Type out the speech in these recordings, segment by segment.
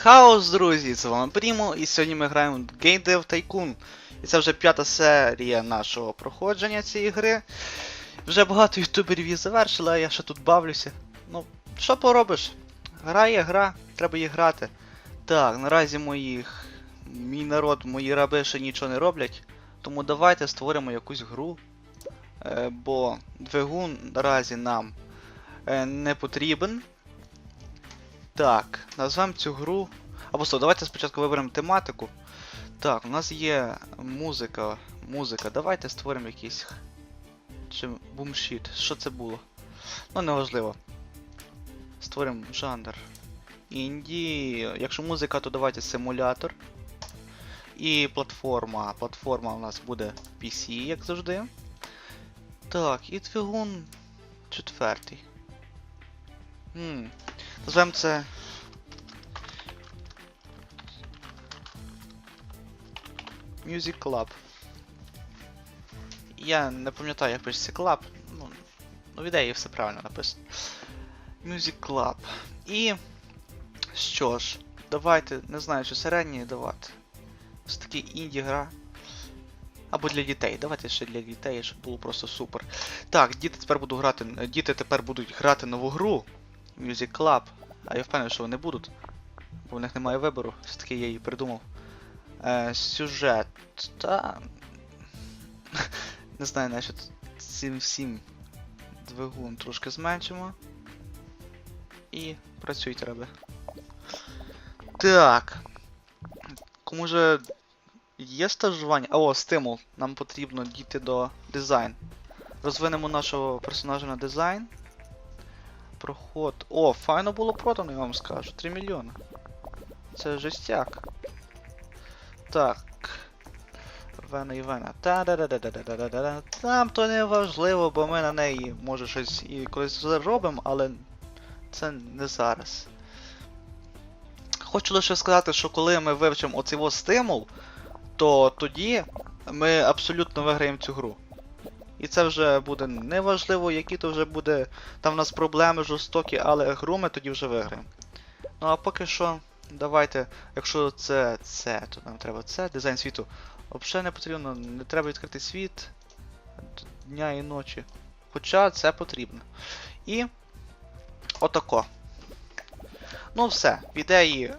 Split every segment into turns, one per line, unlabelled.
Хаос, друзі! З вами Прімо, і сьогодні ми граємо в Game Dev Tycoon. І це вже п'ята серія нашого проходження цієї гри. Вже багато ютуберів її завершили, а я ще тут бавлюся. Ну, що поробиш? Гра є гра, треба її грати. Так, наразі моїх. Мій народ, мої раби ще нічого не роблять. Тому давайте створимо якусь гру. Е, бо двигун наразі нам е, не потрібен. Так, назвемо цю гру. Або стоп, давайте спочатку виберемо тематику. Так, у нас є музика. Музика. Давайте створимо якийсь. Чи бумшіт. Що це було? Ну, неважливо. Створимо жанр. Інді. Якщо музика, то давайте симулятор. І платформа. Платформа у нас буде PC, як завжди. Так, і двигун четвертий. Хм. Назвемо це. Music Club. Я не пам'ятаю, як пишеться Club. Ну, ну, в ідеї все правильно написано. Music Club. І. Що ж, давайте, не знаю, чи середній давати. Ось такий інді гра. Або для дітей. Давайте ще для дітей, щоб було просто супер. Так, діти тепер будуть грати. Діти тепер будуть грати нову гру. Music Club. А я впевнений, що вони будуть. Бо в них немає вибору. Все-таки я її придумав. Е, сюжет. Та. Не знаю, значить цим всім двигун трошки зменшимо. І працюють треба. Так. Кому же є стажування? О, стимул. Нам потрібно дійти до дизайн. Розвинемо нашого персонажа на дизайн. Проход. О, файно було продано, я вам скажу. 3 мільйони. Це жестяк. Так. Вена і Вена. та да да да да да да да Там то не важливо, бо ми на неї може щось і колись зробимо, але це не зараз. Хочу лише сказати, що коли ми вивчимо оцей стимул, то тоді ми абсолютно виграємо цю гру. І це вже буде неважливо, які то вже буде. Там в нас проблеми жорстокі, але гру ми тоді вже виграємо. Ну а поки що, давайте, якщо це це, то нам треба це, дизайн світу. Взагалі не потрібно, не треба відкрити світ дня і ночі. Хоча це потрібно. І отако. Ну все, в ідеї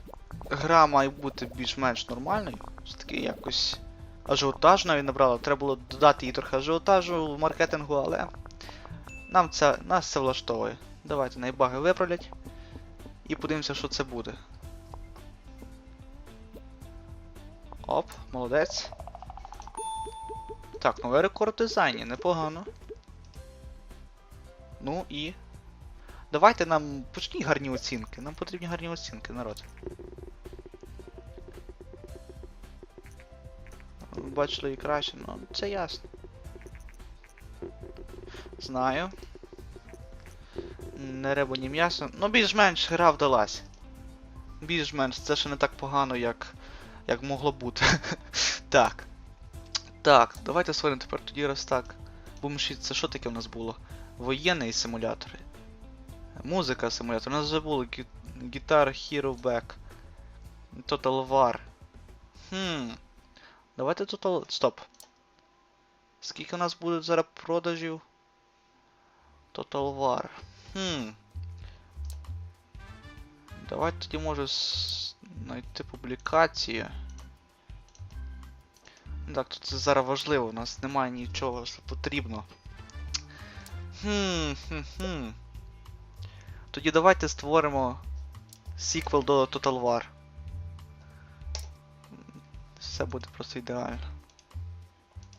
гра має бути більш-менш нормальною. Все-таки якось ажіотаж навіть набрала. Треба було додати їй трохи ажіотажу в маркетингу, але нам це, нас це влаштовує. Давайте найбаги виправлять. І подивимося, що це буде. Оп, молодець. Так, новий рекорд дизайні, непогано. Ну і. Давайте нам почніть гарні оцінки. Нам потрібні гарні оцінки, народ. Бачили і краще, ну це ясно. Знаю. Не рибу, ні м'ясо. Ну більш-менш гра вдалась. Більш-менш, це ще не так погано, як. як могло бути. так. Так, давайте створимо тепер тоді раз так. Бумшіт, це що таке в нас було? Воєнний симулятор. Музика симулятор. У нас вже було гі- Guitar Hero Back. Total War. Хм. Давайте Total. Стоп. Скільки у нас буде зараз продажів? Total War. Хм. Давайте тоді може знайти публікацію. Так, тут це зараз важливо, у нас немає нічого, що потрібно. Хм, хм, хм. Тоді давайте створимо сіквел до Total War. Все буде просто ідеально.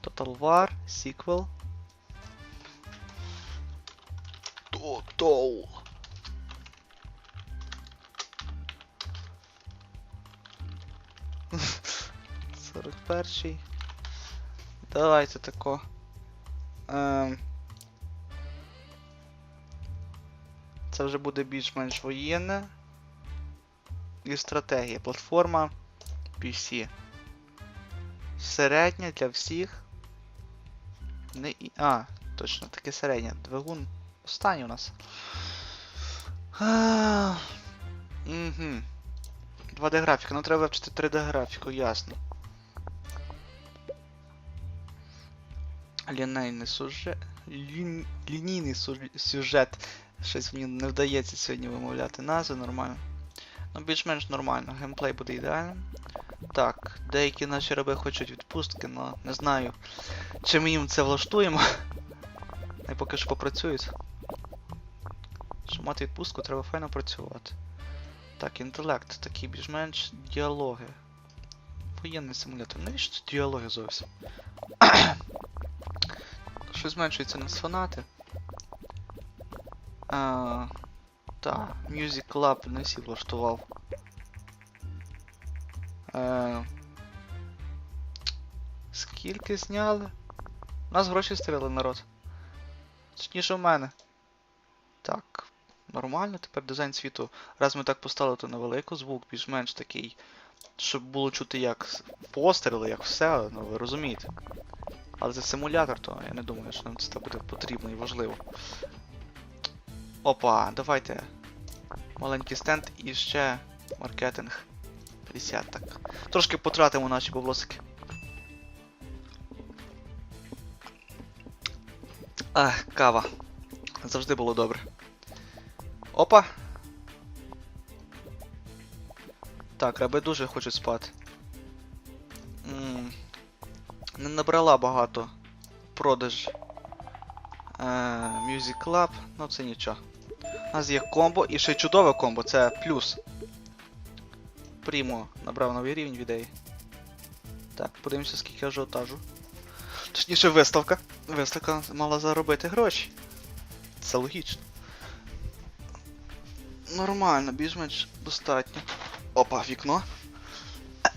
Total War, сіквел. Total. Сорок перший. Давайте тако. Ем... Це вже буде більш-менш воєнне. І стратегія. Платформа PC. Середня для всіх. Не. А, точно, таке середнє. Двигун. Останній у нас. Угу. 2D графіка, ну треба вчити 3D графіку, ясно. Лінейний сюжет. Лін... Лінійний сюж- сюжет. Щось мені не вдається сьогодні вимовляти назви нормально. Ну, більш-менш нормально, геймплей буде ідеальним. Так, деякі наші раби хочуть відпустки, але не знаю, чи ми їм це влаштуємо. Най поки що попрацюють. Щоб мати відпустку, треба файно працювати. Так, інтелект, такі більш-менш діалоги. Воєнний симулятор. Навіщо тут діалоги зовсім? Що зменшується на фанати. Та, Music Club не всі влаштував. Е, скільки зняли? У нас гроші стріли, народ. Точніше в мене. Так, нормально, тепер дизайн світу. Раз ми так поставили, то невелико, звук більш-менш такий. Щоб було чути як постріли, як все, ну ви розумієте. Але це симулятор, то я не думаю, що нам це буде потрібно і важливо. Опа, давайте. Маленький стенд і ще маркетинг. 50 так. Трошки потратимо наші баблосики. Ах, кава. Завжди було добре. Опа. Так, раби дуже хочуть спати. М, Не набрала багато продаж е, Music Club, ну це нічого. У нас є комбо і ще чудове комбо, це плюс. Прімо набрав новий рівень в. Так, подивимося, скільки ажіотажу. Точніше, виставка. Виставка мала заробити гроші. Це логічно. Нормально, більш-менш достатньо. Опа, вікно.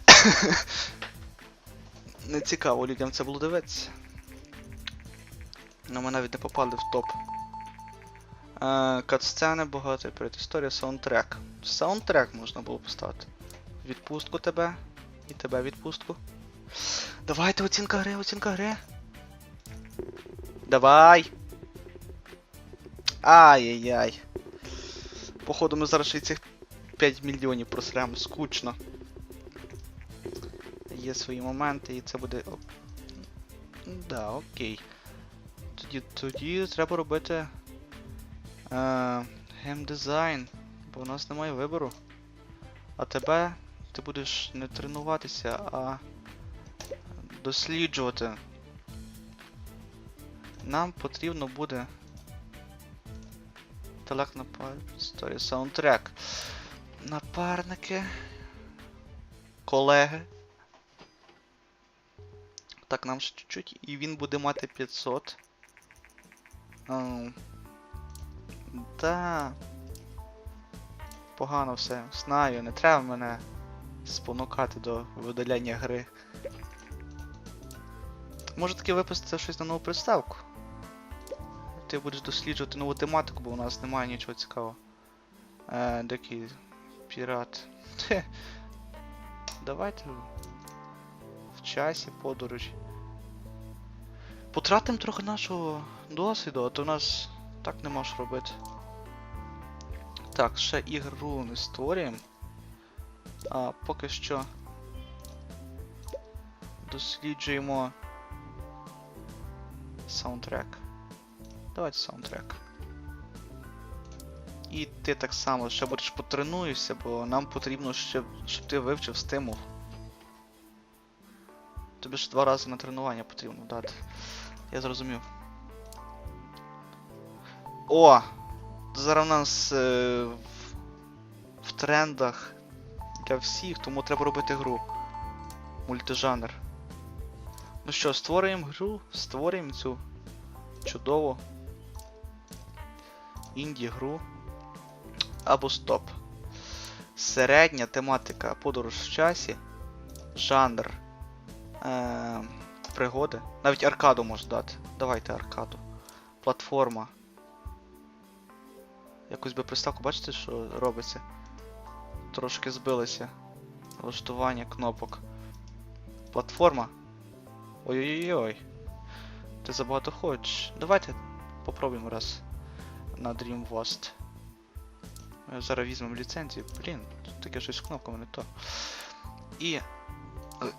Не цікаво людям це було дивитися. Ну, ми навіть не попали в топ. Е, Катсцени багато, передісторія, саундтрек. Саундтрек можна було поставити. Відпустку тебе. І тебе відпустку. Давайте оцінка гри, оцінка гри. Давай. Ай-яй-яй. Походу ми зараз ще цих 5 мільйонів просремо. Скучно. Є свої моменти і це буде. Да, окей. Тоді, тоді треба робити. Е, геймдизайн, бо у нас немає вибору. А тебе ти будеш не тренуватися, а досліджувати. Нам потрібно буде. Інтелект на історія саундтрек. Напарники. Колеги. Так, нам ще чуть-чуть, і він буде мати 500. Ем, Да. Погано все. Знаю, не треба мене спонукати до видаляння гри. Може таки випустити щось на нову приставку? Ти будеш досліджувати нову тематику, бо у нас немає нічого цікавого. Е, дикий пірат. Давайте в часі подорожі. Потратимо трохи нашого досвіду, а то у нас так не можеш робити. Так, ще ігру не створюємо. А поки що досліджуємо саундтрек. Давайте саундтрек. І ти так само ще будеш потренуєшся, бо нам потрібно, щоб, щоб ти вивчив стимул. Тобі ж два рази на тренування потрібно дати. Я зрозумів. О! Зараз у нас е, в, в трендах для всіх, тому треба робити гру. Мультижанр. Ну що, створюємо гру, створюємо цю чудову інді-гру. Або стоп. Середня тематика подорож в часі. Жанр. Е, пригоди. Навіть аркаду можна дати. Давайте аркаду. Платформа. Якось би приставку, бачите, що робиться? Трошки збилися. Влаштування кнопок. Платформа. Ой-ой-ой. Ти забагато хочеш. Давайте попробуємо раз на Dream Wast. Ми Зараз візьмемо ліцензію. Блін, таке щось з кнопками не то. І е,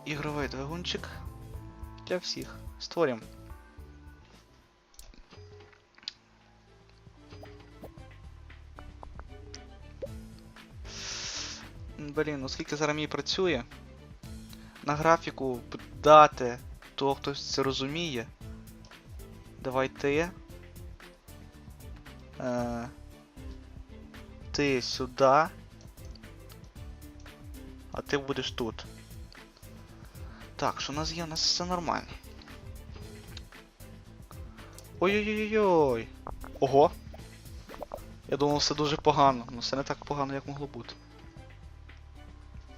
ігровий двигунчик для всіх. Створюємо. Блін, оскільки зараз мій працює, на графіку дати того, хто це розуміє. Давай ти. Е, ти сюди. А ти будеш тут. Так, що у нас є? У нас все нормально. Ой-ой-ой-ой. Ого. Я думав, все дуже погано, але все не так погано, як могло бути.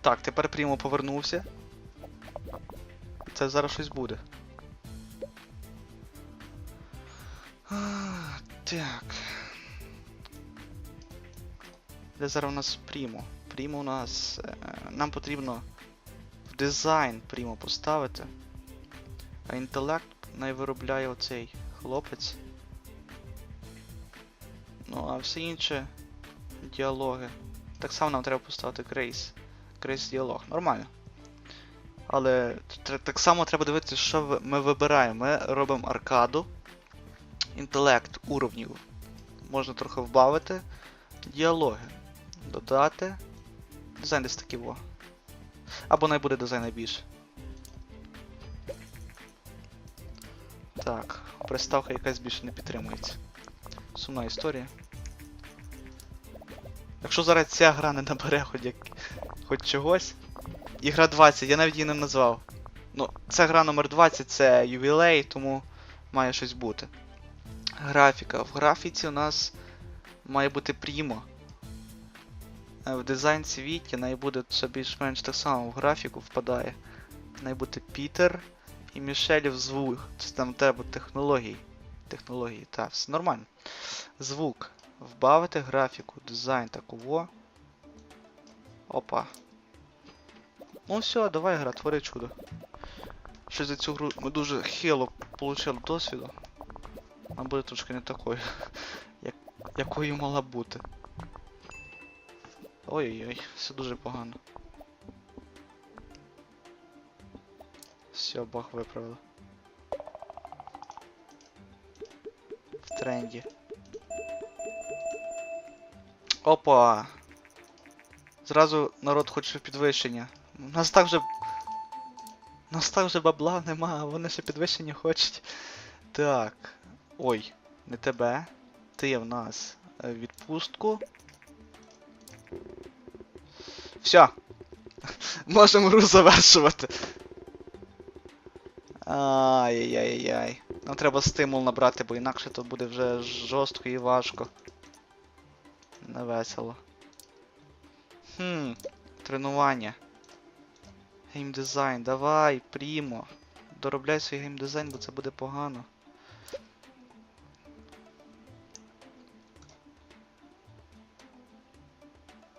Так, тепер прямо повернувся. Це зараз щось буде. А, так. Де зараз у нас Прімо? Прімо у нас. Е, нам потрібно в дизайн Прімо поставити. А інтелект найвиробляє оцей хлопець. Ну, а все інше діалоги. Так само нам треба поставити Крейс. Крейс діалог. Нормально. Але так само треба дивитися, що ми вибираємо. Ми робимо аркаду. Інтелект уровнів можна трохи вбавити. Діалоги. Додати. Дизайн десь такий во. Або не буде дизайна більше. Так, приставка якась більше не підтримується. Сумна історія. Якщо зараз ця гра не набере хоч, як... хоч чогось. Ігра 20, я навіть її не назвав. Ну, це гра номер 20, це ювілей, тому має щось бути. Графіка. В графіці у нас має бути Primo. Е, В дизайн світі най буде це більш-менш так само в графіку впадає. Най бути Пітер і Мішелів звук. Це там треба технології. Технології, так, все нормально. Звук. Вбавити графіку, дизайн такого. Опа. Ну все, давай гра, твори чудо. Щось за цю гру ми дуже хило получили досвіду. Вона буде трошки не такою, як, якою мала бути. Ой-ой-ой, все дуже погано. Все, баг виправили. В тренді. Опа! Зразу народ хоче підвищення. У нас так вже. У нас так вже бабла нема, а вони ще підвищення хочуть. Так. Ой, не тебе. Ти в нас е, відпустку. Все. Можемо гру завершувати. Ай-яй-яй-яй. Нам треба стимул набрати, бо інакше то буде вже жорстко і важко. Не весело. Хм, тренування. Геймдизайн, давай, прімо. Доробляй свій геймдизайн, бо це буде погано.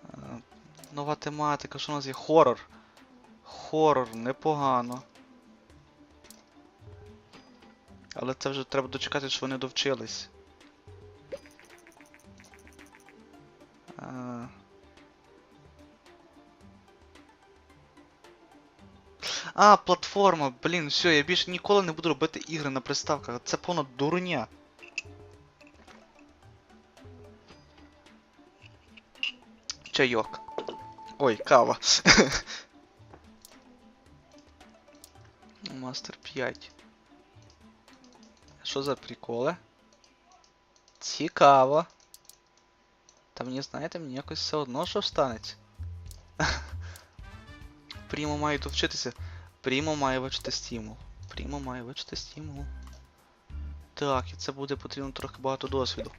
Е, Нова тематика, що у нас є? Хорор. Хорор, непогано. Але це вже треба дочекати, що вони довчились. А, платформа, блін, все, я більше ніколи не буду робити ігри на приставках. Це повна дурня. Чайок. Ой, кава. Мастер 5. Що за приколи? Цікаво. Та мені, знаєте, мені якось все одно що станеться. Прімо має тут вчитися. Прімо має вивчити стимул. Прімо має вивчити стимул. Так, і це буде потрібно трохи багато досвіду.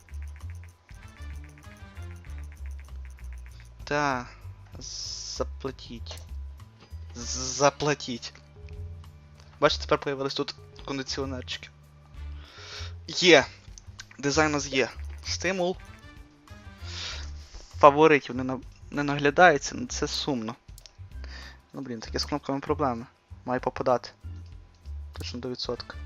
Та. Заплатіть. Заплатіть. Бачите, тепер появились тут кондиціонерчики. Є. Дизайн у нас є. Стимул. Фаворитів не, на... не наглядається, ну це сумно. Ну блін, такі з кнопками проблеми. Має попадати. Точно до відсотка.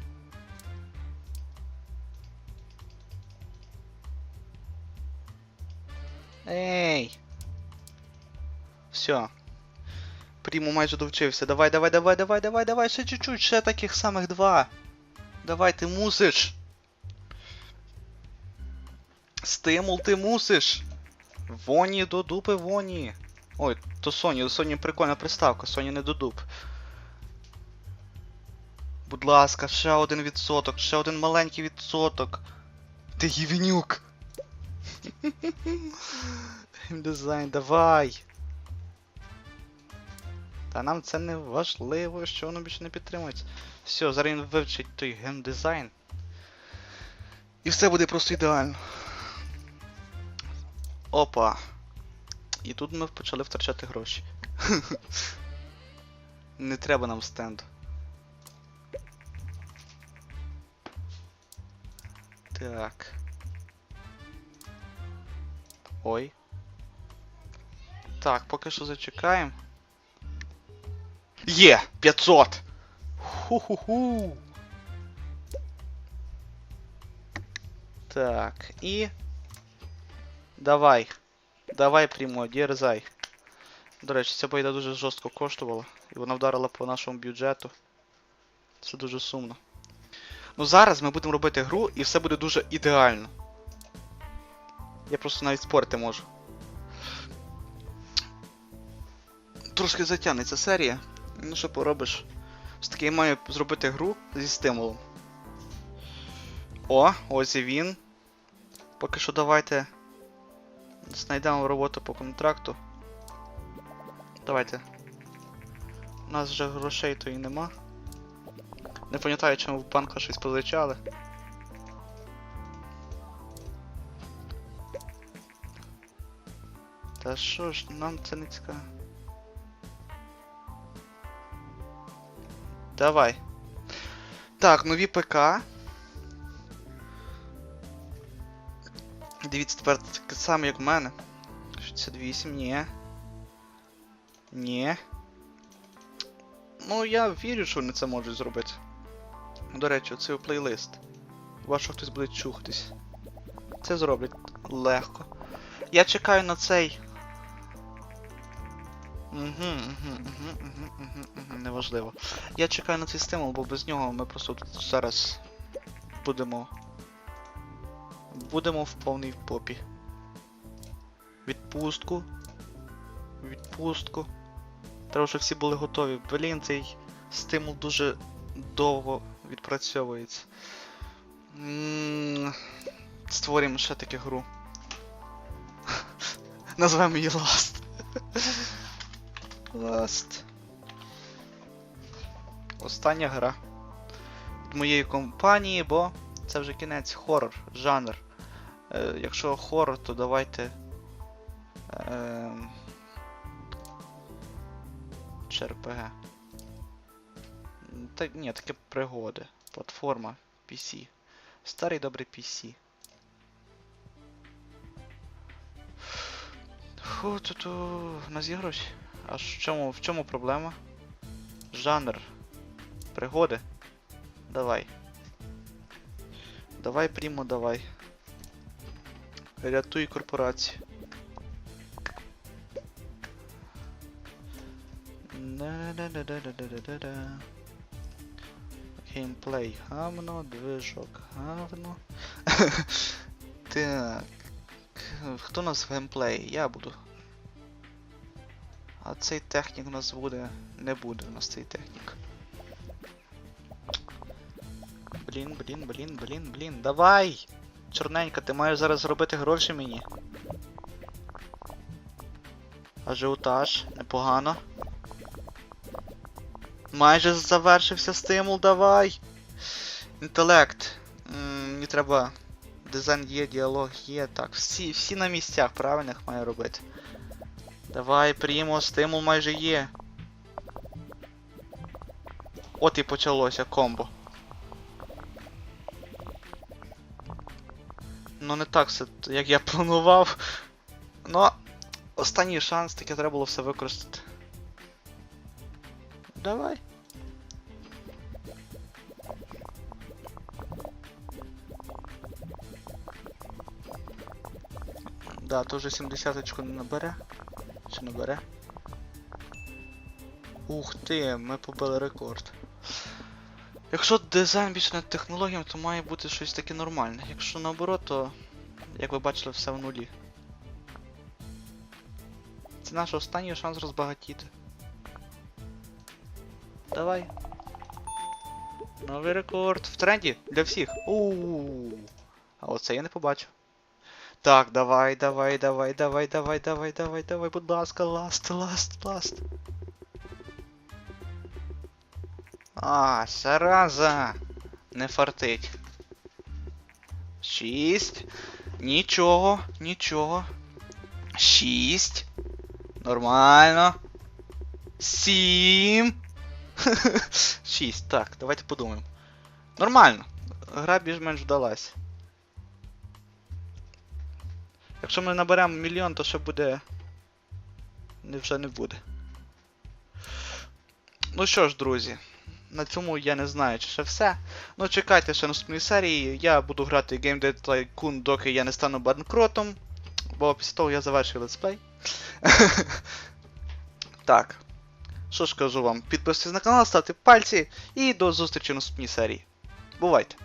Ей! Все. Пріму майже довчився. Давай, давай, давай, давай, давай, давай, ще чуть-чуть, ще таких самих два. Давай, ти мусиш. Стимул ти мусиш. Воні до дупи воні. Ой, то у Соні прикольна приставка, Соні не до дуп. Будь ласка, ще один відсоток, ще один маленький відсоток. Ти гівнюк. Дизайн, давай. Та нам це не важливо, що воно більше не підтримується. Все, зараз він вивчить той геймдизайн. І все буде просто ідеально. Опа. І тут ми почали втрачати гроші. Не треба нам стенду. Так. Ой. Так, поки що зачекаємо. Є! 500! Ху-ху-ху! Так, і. Давай. Давай, прямо, дерзай. До речі, ця бойда дуже жорстко коштувала, і вона вдарила по нашому бюджету. Це дуже сумно. Ну зараз ми будемо робити гру і все буде дуже ідеально. Я просто навіть спорити можу. Трошки затягнеться серія. Ну що поробиш? Все-таки я маю зробити гру зі стимулом. О, ось і він. Поки що давайте знайдемо роботу по контракту. Давайте. У нас вже грошей то і нема. Не пам'ятаю, чому в банку щось позичали. Та що ж, нам це не цікаво. Давай. Так, нові ПК. Дивіться, тепер таке саме, як в мене. 68, ні. Ні. Ну, я вірю, що вони це можуть зробити. До речі, оцей плейлист. Хіба хтось буде чухатись. Це зроблять легко. Я чекаю на цей. Угу, угу, угу, угу, угу, неважливо. Я чекаю на цей стимул, бо без нього ми просто тут зараз будемо. Будемо в повній попі. Відпустку. Відпустку. Треба, щоб всі були готові. Блін, цей стимул дуже довго відпрацьовується. М, Створюємо ще таку гру. Назвемо її Last. Last. Остання гра. Від моєї компанії, бо це вже кінець хорор, жанр. Е, якщо хорор, то давайте. Е, чи RPG. Та, ні, таке пригоди. Платформа PC. Старий добрий PC. Фу, ту У нас є гроші. А в чому, в чому проблема? Жанр. Пригоди. Давай. Давай, прімо, давай. Рятуй корпорацію. Геймплей гавно, движок гавно. так. Хто у нас в геймплеї? Я буду. А цей технік у нас буде. Не буде у нас цей технік. Блін, блін, блін, блін, блін. Давай! Чорненька, ти маєш зараз зробити гроші мені. Ажіотаж, непогано. Майже завершився стимул, давай. Інтелект. Мені треба. Дизайн є, діалог є. Так, всі, всі на місцях правильних маю робити. Давай, прімо, стимул майже є. От і почалося комбо. Ну не так все, як я планував. Ну, останній шанс, таке треба було все використати. Давай. Да, то вже 70 не набере. Чи набере? Ух ти, ми побили рекорд. Якщо дизайн більше над технологіями, то має бути щось таке нормальне. Якщо наоборот, то, як ви бачили, все в нулі. Це наш останній шанс розбагатіти. Давай. Новий рекорд. В тренді для всіх. Ууу. А оце я не побачив. Так, давай, давай, давай, давай, давай, давай, давай, давай, будь ласка, ласт, ласт, ласт. А, зараза. Не фартить. Шість. Нічого, нічого. Шість. Нормально. Сім. Шість. Так, давайте подумаємо. Нормально. Гра більш-менш вдалась. Якщо ми наберемо мільйон, то ще буде. Не вже не буде. Ну що ж, друзі, на цьому я не знаю, чи ще все. Ну чекайте ще наступної серії. Я буду грати Game Dead Tycoon, доки я не стану банкротом. Бо після того я завершу летсплей. так. Що ж кажу вам, підписуйтесь на канал, ставте пальці і до зустрічі в наступній серії. Бувайте!